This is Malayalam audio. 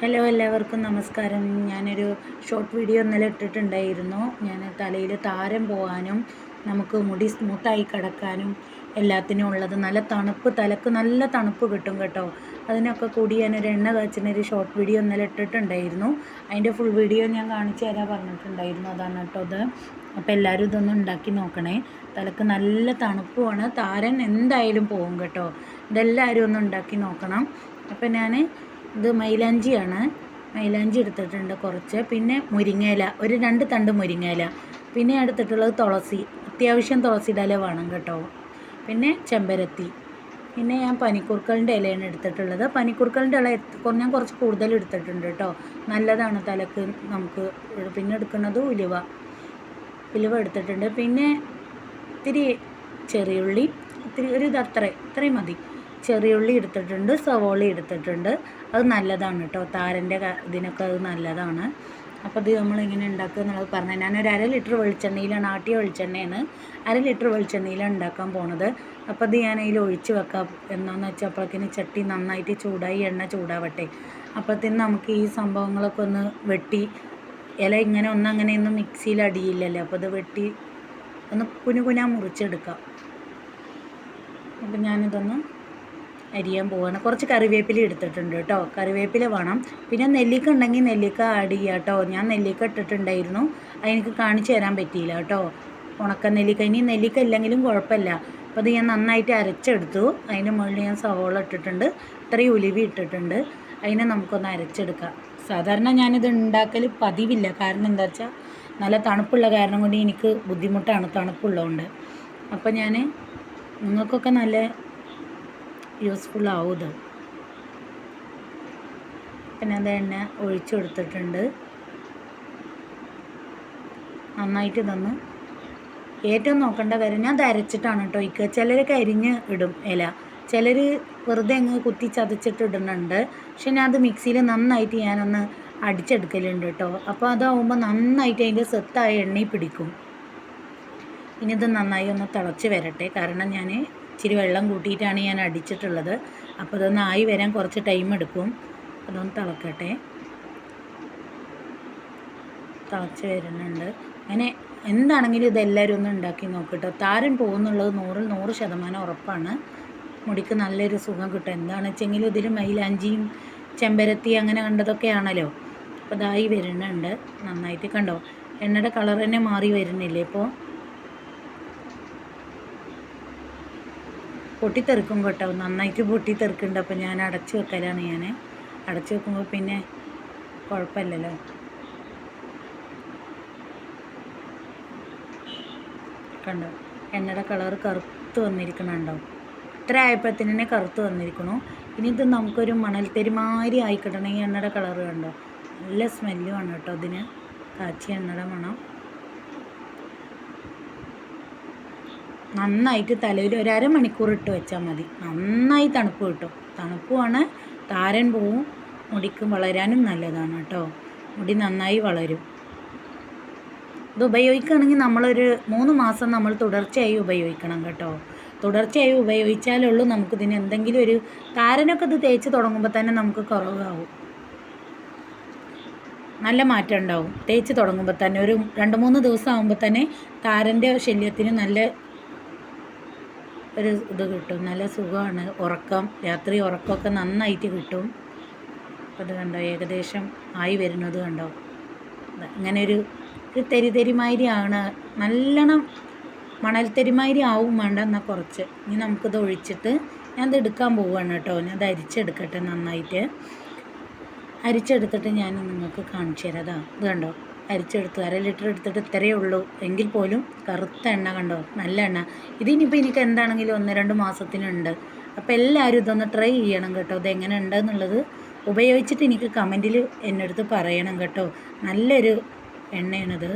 ഹലോ എല്ലാവർക്കും നമസ്കാരം. ഞാനൊരു ഷോർട്ട് വീഡിയോ ഇന്നലെ ഇട്ടിട്ടുണ്ടായിരുന്നു. ഞാൻ തലയിൽ താരം പോകാനും നമുക്ക് മുടി സ്മൂത്തായി കിടക്കാനും എല്ലാത്തിനും ഉള്ളത്. നല്ല തണുപ്പ് തലക്ക് നല്ല തണുപ്പ് കിട്ടും കേട്ടോ. അതിനൊക്കെ കൂടി ഞാനൊരു എണ്ണ കാച്ചിനൊരു ഷോർട്ട് വീഡിയോ ഇന്നലെ ഇട്ടിട്ടുണ്ടായിരുന്നു. അതിന്റെ ഫുൾ വീഡിയോ ഞാൻ കാണിച്ചു തരാൻ പറഞ്ഞിട്ടുണ്ടായിരുന്നു. അതാണ് കേട്ടോ അത് അപ്പോൾ എല്ലാവരും ഇതൊന്നും ഉണ്ടാക്കി നോക്കണേ. തലക്ക് നല്ല തണുപ്പുമാണ്. താരൻ എന്തായാലും പോകും കേട്ടോ. ഇതെല്ലാവരും ഒന്ന് ഉണ്ടാക്കി നോക്കണം. അപ്പോൾ ഞാൻ ഇത് മൈലാഞ്ചിയാണ്. മൈലാഞ്ചി എടുത്തിട്ടുണ്ട് കുറച്ച്. പിന്നെ മുരിങ്ങയില. ഒരു രണ്ട് തണ്ട് മുരിങ്ങയില. പിന്നെ എടുത്തിട്ടുള്ളത് തുളസി. അത്യാവശ്യം തുളസിയുടെ ഇല വേണം കേട്ടോ. പിന്നെ ചെമ്പരത്തി. പിന്നെ ഞാൻ പനിക്കൂർക്കലിന്റെ ഇലയാണ് എടുത്തിട്ടുള്ളത്. പനിക്കൂർക്കലിന്റെ ഇല ഞാൻ കുറച്ച് കൂടുതൽ എടുത്തിട്ടുണ്ട് കേട്ടോ. നല്ലതാണ് തലക്ക് നമുക്ക്. പിന്നെ എടുക്കുന്നത് ഉലുവ. ഉലുവ എടുത്തിട്ടുണ്ട്. പിന്നെ ഇത്തിരി ചെറിയുള്ളി. ഇത്തിരി ഒരു ഇത് അത്ര. ഇത്രയും മതി. ചെറിയുള്ളി എടുത്തിട്ടുണ്ട് സവോള എടുത്തിട്ടുണ്ട്. അത് നല്ലതാണ് കേട്ടോ. താരന്റെ ഇതിനൊക്കെ അത് നല്ലതാണ്. അപ്പോൾ ഇത് നമ്മൾ ഇങ്ങനെ ഉണ്ടാക്കുക എന്നുള്ളത് ഞാൻ ഞാനൊരു അര ലിറ്റർ വെളിച്ചെണ്ണയിലാണ് ആട്ടിയ വെളിച്ചെണ്ണയാണ്. അര ലിറ്റർ വെളിച്ചെണ്ണയിലാണ് ഉണ്ടാക്കാൻ പോണത്. അപ്പോൾ അത് ഞാൻ അതിൽ ഒഴിച്ച് വെക്കാം. എന്നാന്ന് വെച്ചാൽ അപ്പോഴേക്കിന് ചട്ടി നന്നായിട്ട് ചൂടായി എണ്ണ ചൂടാവട്ടെ. അപ്പോഴത്തേന് നമുക്ക് ഈ സംഭവങ്ങളൊക്കെ ഒന്ന് വെട്ടി ഇല ഇങ്ങനെ ഒന്നങ്ങനെയൊന്നും മിക്സിയിൽ അടിയില്ലല്ലോ. അപ്പോൾ അത് വെട്ടി ഒന്ന് കുനുകുനാ മുറിച്ചെടുക്കാം. അപ്പം ഞാനിതൊന്ന് അരിയാൻ പോവുകയാണ് കുറച്ച് കറിവേപ്പില എടുത്തിട്ടുണ്ട് കേട്ടോ. കറിവേപ്പില വേണം. പിന്നെ നെല്ലിക്ക ഉണ്ടെങ്കിൽ നെല്ലിക്ക ആഡ് ചെയ്യുക കേട്ടോ. ഞാൻ നെല്ലിക്ക ഇട്ടിട്ടുണ്ടായിരുന്നു. അതെനിക്ക് കാണിച്ചു തരാൻ പറ്റിയില്ല കേട്ടോ. ഉണക്ക നെല്ലിക്ക. ഇനി നെല്ലിക്ക ഇല്ലെങ്കിലും കുഴപ്പമില്ല. അപ്പോൾ അത് ഞാൻ നന്നായിട്ട് അരച്ചെടുത്തു. അതിന് മുകളിൽ ഞാൻ സവോള ഇട്ടിട്ടുണ്ട്. ഇത്രയും ഉലുവി ഇട്ടിട്ടുണ്ട്. അതിനെ നമുക്കൊന്ന് അരച്ചെടുക്കാം. സാധാരണ ഞാനിത് ഉണ്ടാക്കൽ പതിവില്ല. കാരണം എന്താ വെച്ചാൽ നല്ല തണുപ്പുള്ള കാരണം കൊണ്ട് എനിക്ക് ബുദ്ധിമുട്ടാണ് തണുപ്പുള്ളതുകൊണ്ട്. അപ്പോൾ ഞാൻ നിങ്ങൾക്കൊക്കെ നല്ല യൂസ്ഫുൾ ആവും പിന്നെ അത് എണ്ണ ഒഴിച്ചു കൊടുത്തിട്ടുണ്ട്. നന്നായിട്ട് തന്നു ഏറ്റവും നോക്കേണ്ട കാര്യം ഞാൻ അരച്ചിട്ടാണ് കേട്ടോ ഇക്ക. ചിലരൊക്കെ അരിഞ്ഞ് ഇടും ഇല. ചിലർ വെറുതെ അങ്ങ് കുത്തി ചതച്ചിട്ട് ഇടുന്നുണ്ട്. പക്ഷെ ഞാൻ അത് മിക്സിയിൽ നന്നായിട്ട് ഞാനൊന്ന് അടിച്ചെടുക്കലുണ്ട് കേട്ടോ. അപ്പോൾ അതാവുമ്പോൾ നന്നായിട്ട് അതിന്റെ സെത്തായ എണ്ണയിൽ പിടിക്കും. ഇനി ഇത് നന്നായി ഒന്ന് തിളച്ച് വരട്ടെ. കാരണം ഞാൻ ഇച്ചിരി വെള്ളം കൂട്ടിയിട്ടാണ് ഞാൻ അടിച്ചിട്ടുള്ളത്. അപ്പോൾ അതൊന്ന് ആയി വരാൻ കുറച്ച് ടൈം എടുക്കും. അതൊന്ന് തിളക്കട്ടെ. തിളച്ച് വരുന്നുണ്ട്. അങ്ങനെ എന്താണെങ്കിലും ഇതെല്ലാവരും ഒന്ന് ഉണ്ടാക്കി നോക്കട്ടോ. താരൻ പോകുന്നുള്ളത് നൂറിൽ നൂറ് ശതമാനം ഉറപ്പാണ്. മുടിക്ക് നല്ലൊരു സുഖം കിട്ടും. എന്താണെന്ന് വെച്ചെങ്കിൽ ഇതിൽ മൈലാഞ്ചിയും ചെമ്പരത്തി അങ്ങനെ കണ്ടതൊക്കെയാണല്ലോ അപ്പോൾ ഇതായി വരുന്നുണ്ട്. നന്നായിട്ട് കണ്ടോ? എണ്ണയുടെ കളർ തന്നെ മാറി വരുന്നില്ലേ ഇപ്പോൾ? പൊട്ടിത്തെറിക്കും കേട്ടോ. നന്നായിട്ട് പൊട്ടിത്തെറിക്കുന്നുണ്ട്. അപ്പോൾ ഞാൻ അടച്ചു വെക്കലാണ് ഞാൻ. അടച്ചു വെക്കുമ്പോൾ പിന്നെ കുഴപ്പമില്ലല്ലോ. കണ്ടോ? എണ്ണയുടെ കളർ കറുത്ത് വന്നിരിക്കണുണ്ടോ ഇത്ര ആയപ്പോഴത്തേന് തന്നെ കറുത്ത് വന്നിരിക്കണു ഇനി ഇത് നമുക്കൊരു മണൽത്തെരിമാതിരി ആയി കിട്ടണമെങ്കിൽ എണ്ണയുടെ കളർ കണ്ടോ? നല്ല സ്മെല്ലുമാണ് കേട്ടോ അതിന് കാച്ചി എണ്ണയുടെ മണം. നന്നായിട്ട് തലയിൽ ഒരു അരമണിക്കൂർ ഇട്ട് വെച്ചാൽ മതി. നന്നായി തണുപ്പ് കിട്ടും. തണുപ്പുമാണ്. താരൻ പോവും. മുടിക്ക് വളരാനും നല്ലതാണ് കേട്ടോ. മുടി നന്നായി വളരും. ഇത് ഉപയോഗിക്കുകയാണെങ്കിൽ നമ്മളൊരു മൂന്ന് മാസം നമ്മൾ തുടർച്ചയായി ഉപയോഗിക്കണം കേട്ടോ. തുടർച്ചയായി ഉപയോഗിച്ചാലുള്ളൂ നമുക്കിതിന് എന്തെങ്കിലും ഒരു താരനൊക്കെ ഇത് തേച്ച് തുടങ്ങുമ്പോൾ തന്നെ നമുക്ക് കുറവാകും നല്ല മാറ്റം ഉണ്ടാവും. തേച്ച് തുടങ്ങുമ്പോൾ തന്നെ ഒരു രണ്ട് മൂന്ന് ദിവസം ആകുമ്പോൾ തന്നെ താരന്റെ ശല്യത്തിന് നല്ല ഒരു ഇത് കിട്ടും. നല്ല സുഖമാണ്. ഉറക്കം രാത്രി ഉറക്കമൊക്കെ നന്നായിട്ട് കിട്ടും. അത് കണ്ടോ? ഏകദേശം ആയി വരുന്നത് കണ്ടോ? ഇങ്ങനൊരു ഒരു തെരി തെരിമാതിരിയാണ് നല്ലോണം മണൽ തെരിമാതിരി ആവും വേണ്ട എന്നാൽ കുറച്ച്. ഇനി നമുക്കിത് ഒഴിച്ചിട്ട് ഞാൻ എടുക്കാൻ പോവുകയാണ് കേട്ടോ. ഞാൻ അരിച്ചെടുക്കട്ടെ നന്നായിട്ട്. അരിച്ചെടുത്തിട്ട് ഞാൻ നിങ്ങൾക്ക് കാണിച്ചു തരാം. ഇത് കണ്ടോ? അരിച്ചെടുത്തു. അര ലിറ്റർ എടുത്തിട്ട് ഇത്രയേ ഉള്ളൂ. എങ്കിൽ പോലും കറുത്ത എണ്ണ കണ്ടോ? നല്ല എണ്ണ. ഇതിനിപ്പോൾ എനിക്ക് എന്താണെങ്കിലും ഒന്ന് രണ്ട് മാസത്തിനുണ്ട്. അപ്പോൾ എല്ലാവരും ഇതൊന്ന് ട്രൈ ചെയ്യണം കേട്ടോ. ഇത് എങ്ങനെ ഉണ്ടെന്നുള്ളത് ഉപയോഗിച്ചിട്ട് എനിക്ക് കമന്റിൽ എന്നെടുത്ത് പറയണം കേട്ടോ. നല്ലൊരു എണ്ണയാണിത്.